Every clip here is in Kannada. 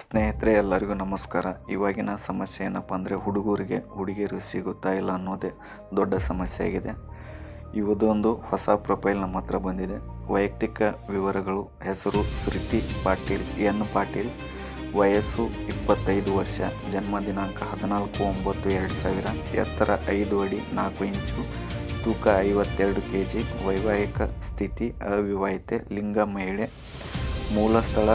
ಸ್ನೇಹಿತರೆ, ಎಲ್ಲರಿಗೂ ನಮಸ್ಕಾರ. ಇವಾಗಿನ ಸಮಸ್ಯೆ ಏನಪ್ಪ ಅಂದರೆ ಹುಡುಗರಿಗೆ ಹುಡುಗಿಯರು ಸಿಗುತ್ತಾ ಇಲ್ಲ ಅನ್ನೋದೇ ದೊಡ್ಡ ಸಮಸ್ಯೆ ಆಗಿದೆ. ಇವದೊಂದು ಹೊಸ ಪ್ರೊಫೈಲ್ ನಮ್ಮ ಹತ್ರ ಬಂದಿದೆ. ವೈಯಕ್ತಿಕ ವಿವರಗಳು, ಹೆಸರು ಶ್ರುತಿ ಪಾಟೀಲ್, ಎನ್ ಪಾಟೀಲ್, ವಯಸ್ಸು ಇಪ್ಪತ್ತೈದು ವರ್ಷ, ಜನ್ಮ ದಿನಾಂಕ ಹದಿನಾಲ್ಕು ಒಂಬತ್ತು ಎರಡು ಸಾವಿರ, ಎತ್ತರ ಐದು ಅಡಿ ನಾಲ್ಕು ಇಂಚು, ತೂಕ ಐವತ್ತೆರಡು ಕೆ ಜಿ ವೈವಾಹಿಕ ಸ್ಥಿತಿ, ಅವಿವಾಹಿತೆ, ಲಿಂಗ ಮಹಿಳೆ ಮೂಲ ಸ್ಥಳ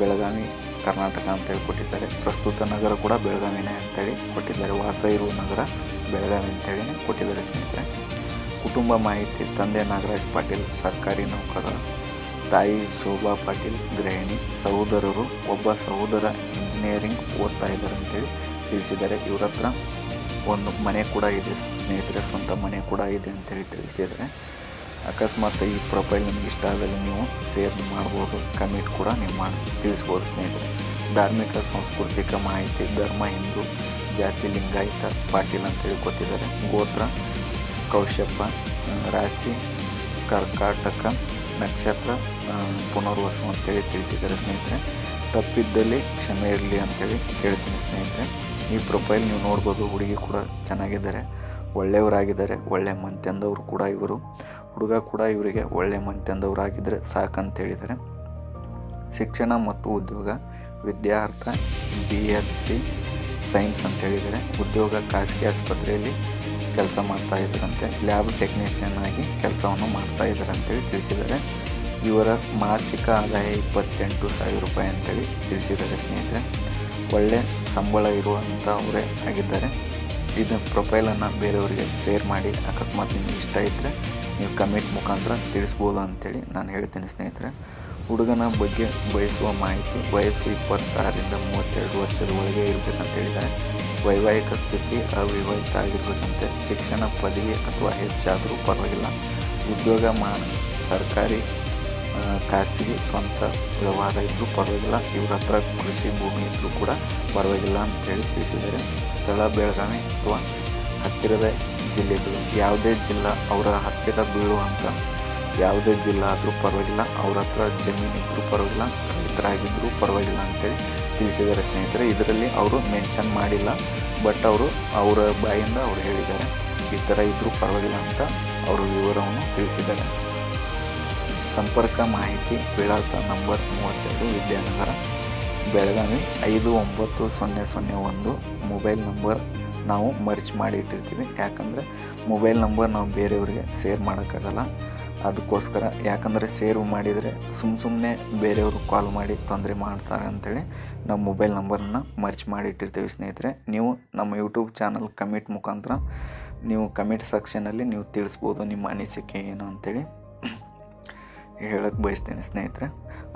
ಬೆಳಗಾವಿ ಕರ್ನಾಟಕ ಅಂತೇಳಿ ಕೊಟ್ಟಿದ್ದಾರೆ ಪ್ರಸ್ತುತ ನಗರ ಕೂಡ ಬೆಳಗಾವಿನೇ ಅಂತೇಳಿ ಕೊಟ್ಟಿದ್ದಾರೆ. ವಾಸ ಇರುವ ನಗರ ಬೆಳಗಾವಿ ಅಂತೇಳಿ ಕೊಟ್ಟಿದ್ದಾರೆ ಸ್ನೇಹಿತರೆ. ಕುಟುಂಬ ಮಾಹಿತಿ, ತಂದೆ ನಾಗರಾಜ್ ಪಾಟೀಲ್, ಸರ್ಕಾರಿ ನೌಕರ, ತಾಯಿ ಶೋಭಾ ಪಾಟೀಲ್, ಗೃಹಿಣಿ, ಸಹೋದರರು, ಒಬ್ಬ ಸಹೋದರ ಇಂಜಿನಿಯರಿಂಗ್ ಓದ್ತಾ ಇದ್ದಾರೆ ಅಂತೇಳಿ ತಿಳಿಸಿದ್ದಾರೆ. ಇವ್ರ ಹತ್ರ ಒಂದು ಮನೆ ಕೂಡ ಇದೆ ಸ್ನೇಹಿತರೆ. ಸ್ವಂತ ಮನೆ ಕೂಡ ಇದೆ ಅಂತೇಳಿ ತಿಳಿಸಿದ್ದಾರೆ. ಅಕಸ್ಮಾತ್ ಈ ಪ್ರೊಫೈಲ್ ನಿಮ್ಗೆ ಇಷ್ಟ ಆದಲ್ಲಿ ನೀವು ಶೇರ್ ಮಾಡ್ಬೋದು. ಕಮೆಂಟ್ ಕೂಡ ನೀವು ಮಾಡಿ. ತಿಳಿಸ್ಬೋದು ಸ್ನೇಹಿತರೆ. ಧಾರ್ಮಿಕ, ಸಾಂಸ್ಕೃತಿಕ ಮಾಹಿತಿ, ಧರ್ಮ, ಹಿಂದೂ, ಜಾತಿ, ಲಿಂಗಾಯತ, ಪಾಟೀಲ್ ಅಂತ ಕೊಟ್ಟಿದ್ದಾರೆ. ಗೋತ್ರ, ಕೌಶಪ್ಪ ರಾಶಿ, ಕರ್ಕಾಟಕ, ನಕ್ಷತ್ರ ಪುನರ್ವಸು ಅಂತೇಳಿ ತಿಳಿಸಿದ್ದಾರೆ ಸ್ನೇಹಿತರೆ. ತಪ್ಪಿದ್ದಲ್ಲಿ ಕ್ಷಮೆ ಇರಲಿ ಅಂತೇಳಿ ಹೇಳ್ತೀನಿ ಸ್ನೇಹಿತರೆ. ಈ ಪ್ರೊಫೈಲ್ ನೀವು ನೋಡ್ಬೋದು, ಹುಡುಗಿ ಕೂಡ ಚೆನ್ನಾಗಿದ್ದಾರೆ. ಒಳ್ಳೆಯವರಾಗಿದ್ದಾರೆ. ಒಳ್ಳೆ ಮಂತ್ಯಂದವರು ಕೂಡ ಇವರು. ಹುಡುಗ ಕೂಡ ಇವರಿಗೆ ಒಳ್ಳೆ ಮಂತ್ಯಂದವರಾಗಿದ್ದರೆ ಸಾಕಂತ ಹೇಳಿದ್ದಾರೆ ಶಿಕ್ಷಣ ಮತ್ತು ಉದ್ಯೋಗ, ವಿದ್ಯಾರ್ಥ ಬಿ ಎಸ್ ಸಿ ಸೈನ್ಸ್ ಅಂತ ಹೇಳಿದ್ದಾರೆ ಉದ್ಯೋಗ ಖಾಸಗಿ ಆಸ್ಪತ್ರೆಯಲ್ಲಿ ಕೆಲಸ ಮಾಡ್ತಾ ಇದ್ದರಂತೆ. ಲ್ಯಾಬ್ ಟೆಕ್ನಿಷಿಯನ್ ಆಗಿ ಕೆಲಸವನ್ನು ಮಾಡ್ತಾ ಇದ್ದಾರೆ ಅಂತೇಳಿ ತಿಳಿಸಿದ್ದಾರೆ. ಇವರ ಮಾಸಿಕ ಆದಾಯ ಇಪ್ಪತ್ತೆಂಟು ಸಾವಿರ ರೂಪಾಯಿ ಅಂತೇಳಿ ತಿಳಿಸಿದ್ದಾರೆ ಸ್ನೇಹಿತರೆ. ಒಳ್ಳೆ ಸಂಬಳ ಇರುವಂಥವರೇ ಆಗಿದ್ದಾರೆ. ಇದನ್ನು ಪ್ರೊಫೈಲನ್ನು ಬೇರೆಯವರಿಗೆ ಶೇರ್ ಮಾಡಿ, ಅಕಸ್ಮಾತ್ ನಿಮಗೆ ಇಷ್ಟ ಇದ್ದರೆ ನೀವು ಕಮೆಂಟ್ ಮುಖಾಂತರ ತಿಳಿಸ್ಬೋದು ಅಂತೇಳಿ ನಾನು ಹೇಳ್ತೀನಿ ಸ್ನೇಹಿತರೆ. ಹುಡುಗನ ಬಗ್ಗೆ ಬಯಸುವ ಮಾಹಿತಿ ವಯಸ್ಸು ಇಪ್ಪತ್ತಾರರಿಂದ ಮೂವತ್ತೆರಡು ವರ್ಷದ ಒಳಗೆ ಇರಬೇಕಂತ ಹೇಳಿದ್ದಾರೆ. ವೈವಾಹಿಕ ಸ್ಥಿತಿ ಅವಿವಾಹಿತ ಆಗಿರ್ಬೇಕಂತೆ ಶಿಕ್ಷಣ ಪದವಿ ಅಥವಾ ಹೆಚ್ಚಾದರೂ ಪರವಾಗಿಲ್ಲ. ಉದ್ಯೋಗ ಮಾ, ಸರ್ಕಾರಿ ಖಾಸಗಿ ಸ್ವಂತ ವ್ಯವಹಾರ ಇದ್ದರೂ ಪರವಾಗಿಲ್ಲ. ಇವ್ರ ಹತ್ರ ಕೃಷಿ ಭೂಮಿ ಇದ್ದರೂ ಕೂಡ ಪರವಾಗಿಲ್ಲ ಅಂತೇಳಿ ತಿಳಿಸಿದ್ದಾರೆ. ಸ್ಥಳ, ಬೆಳಗಾವಿ ಅಥವಾ ಹತ್ತಿರದ ಜಿಲ್ಲೆಗಳು. ಯಾವುದೇ ಜಿಲ್ಲಾ ಅವರ ಹತ್ತಿರ ಬೀಳುವಂಥ ಯಾವುದೇ ಜಿಲ್ಲಾ ಆದರೂ ಪರವಾಗಿಲ್ಲ. ಅವ್ರ ಹತ್ರ ಜಮೀನು ಇದ್ದರೂ ಪರವಾಗಿಲ್ಲ. ರೈತರಾಗಿದ್ದರೂ ಪರವಾಗಿಲ್ಲ ಅಂತೇಳಿ ತಿಳಿಸಿದ್ದಾರೆ ಸ್ನೇಹಿತರೆ. ಇದರಲ್ಲಿ ಅವರು ಮೆನ್ಷನ್ ಮಾಡಿಲ್ಲ. ಬಟ್ ಅವರು ಅವರ ಬಾಯಿಂದ ಅವರು ಹೇಳಿದ್ದಾರೆ. ಈ ಥರ ಇದ್ದರೂ ಪರವಾಗಿಲ್ಲ ಅಂತ ಅವರು ವಿವರವನ್ನು ತಿಳಿಸಿದ್ದಾರೆ. ಸಂಪರ್ಕ ಮಾಹಿತಿ, ವಿಳಾಸ ನಂಬರ್ ಮೂವತ್ತೆರಡು ವಿದ್ಯಾನಗರ ಬೆಳಗಾವಿ ಐದು ಒಂಬತ್ತು ಸೊನ್ನೆ ಸೊನ್ನೆ ಒಂದು ಮೊಬೈಲ್ ನಂಬರ್ ನಾವು ಮರ್ಚ್ ಮಾಡಿ ಇಟ್ಟಿರ್ತೀವಿ. ಯಾಕಂದರೆ ಮೊಬೈಲ್ ನಂಬರ್ ನಾವು ಬೇರೆಯವ್ರಿಗೆ ಸೇರ್ ಮಾಡೋಕ್ಕಾಗಲ್ಲ. ಅದಕ್ಕೋಸ್ಕರ ಯಾಕಂದರೆ ಸೇವ್ ಮಾಡಿದರೆ ಸುಮ್ಮ ಸುಮ್ಮನೆ ಬೇರೆಯವರು ಕಾಲ್ ಮಾಡಿ ತೊಂದರೆ ಮಾಡ್ತಾರೆ ಅಂಥೇಳಿ ನಮ್ಮ ಮೊಬೈಲ್ ನಂಬರನ್ನು ಮರ್ಚ್ ಮಾಡಿ ಇಟ್ಟಿರ್ತೀವಿ ಸ್ನೇಹಿತರೆ. ನೀವು ನಮ್ಮ ಯೂಟ್ಯೂಬ್ ಚಾನಲ್ ಕಮೆಂಟ್ ಮುಖಾಂತರ ನೀವು ಕಮೆಂಟ್ ಸೆಕ್ಷನಲ್ಲಿ ನೀವು ತಿಳಿಸ್ಬೋದು ನಿಮ್ಮ ಅನಿಸಿಕೆ ಏನು ಅಂತೇಳಿ ಹೇಳಕ್ಕೆ ಬಯಸ್ತೇನೆ ಸ್ನೇಹಿತರೆ.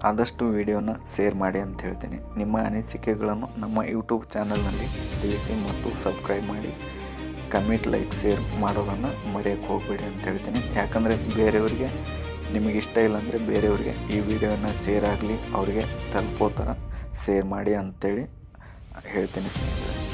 ಆದಷ್ಟು ವಿಡಿಯೋನ ಶೇರ್ ಮಾಡಿ ಅಂತ ಹೇಳ್ತೀನಿ ನಿಮ್ಮ ಅನಿಸಿಕೆಗಳನ್ನು ನಮ್ಮ ಯೂಟ್ಯೂಬ್ ಚಾನಲ್ನಲ್ಲಿ ತಿಳಿಸಿ ಮತ್ತು ಸಬ್ಸ್ಕ್ರೈಬ್ ಮಾಡಿ. ಕಮೆಂಟ್, ಲೈಕ್, ಶೇರ್ ಮಾಡೋದನ್ನು ಮರೆಯೋಕ್ಕೆ ಹೋಗಬೇಡಿ ಅಂತ ಹೇಳ್ತೀನಿ ಯಾಕಂದರೆ ಬೇರೆಯವರಿಗೆ ನಿಮಗೆ ಇಷ್ಟ ಇಲ್ಲ ಅಂದರೆ ಬೇರೆಯವ್ರಿಗೆ ಈ ವಿಡಿಯೋನ ಶೇರ್ ಆಗಲಿ, ಅವರಿಗೆ ತಲುಪೋ ಥರ ಶೇರ್ ಮಾಡಿ ಅಂತೇಳಿ ಹೇಳ್ತೀನಿ ಸ್ನೇಹಿತರೆ.